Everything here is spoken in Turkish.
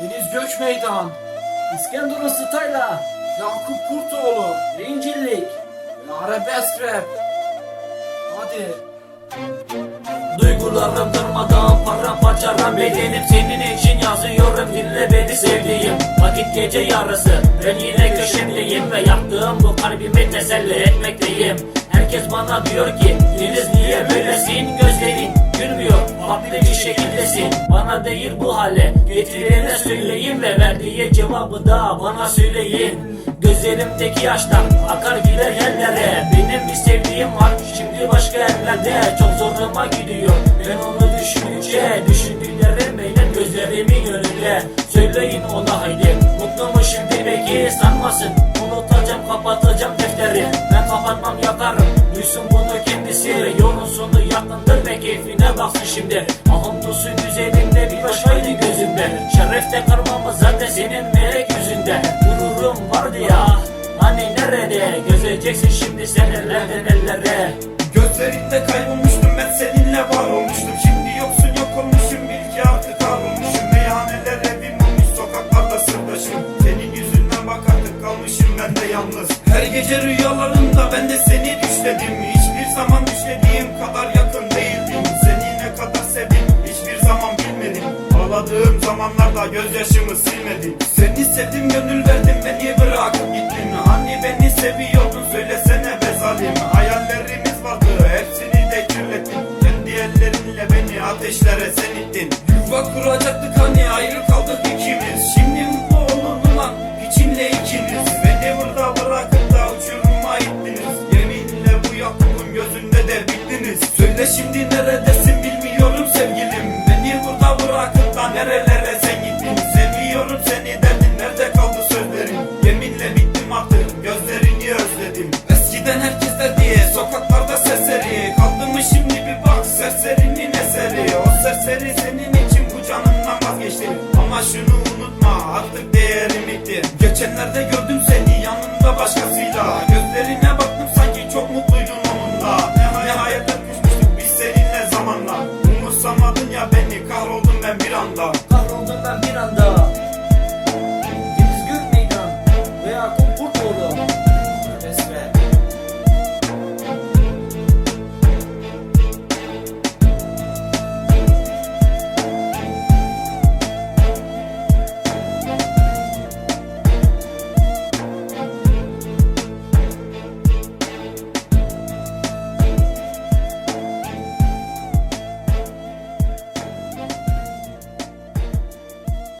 Deniz Göçmeydan, İskenderun Stayla, Yakup Kurtoğlu, Bencillik, Arabesk Rap. Hadi. Duygularım durmadan paramparçalan bedenim. Senin için yazıyorum dinle beni sevdiğim. Vakit gece yarısı ben yine köşemdeyim Ve yaktığım bu kalbimi teselli etmekteyim. Herkes bana diyor ki Deniz niye böylesin? Gözlerin gülmüyor Farklı bir şekildesin. Bana değil bu hale Getirene söyleyin ve verdiği cevabı da bana söyleyin. Gözlerimdeki yaşlar akar gider yerlere. Benim bir sevdiğim var şimdi başka yerlerde. Çok zoruma gidiyor. Ben onu düşününce Düşündüklerim benim gözlerimin önünde. Söyleyin ona haydi. Mutlu mu şimdi peki sanmasın. Unutacağım kapatacağım defteri. Ben kapatmam yakarım. Duysun bunu kendisi. Yolun sonu yakındır. ve keyfine baksın şimdi. Ahım tusu güzelimde bir başkaydı gözümde. Şerefte karmamız zaten senin melek yüzünde. Gururum vardı ya Hani nerede? Gözeceksin şimdi sen ellerden ellere Gözlerinde kaybolmuştum ben seninle var olmuştum. Şimdi yoksun yok olmuşum bil ki artık kavrulmuşum Meyhaneler evim olmuş sokaklarda sırdaşım. Senin yüzünden bak artık kalmışım ben de yalnız. Her gece rüyalarımda ben de seni düşledim. Hiçbir zaman Ağladığım zamanlarda gözyaşımı silmedim Seni sevdim gönül verdim beni bırakıp gittin. Hani beni seviyordun söylesene be zalim. Hayallerimiz vardı hepsini de kirlettin. Kendi ellerinle beni ateşlere sen ittin. Yuva kuracaktık hani ayrı kaldık ikimiz. Şimdi mutlu olun ulan içimle ikiniz. Beni burada bırakıp da uçuruma ittiniz. Yeminle bu Yakup'un gözünde de bittiniz. Söyle şimdi neredesin nerelere sen gittin? Seviyorum seni derdin nerede kaldı sözlerin? Yeminle bittim artık. Gözlerini özledim. Eskiden herkes der diye sokaklarda serseri. Kaldı mı şimdi bir bak serserinin eseri. O serseri senin için bu canından vazgeçti. Ama şunu unutma artık değerim bitti. Geçenlerde gördüm seni yanında başkasıyla. Gözlerine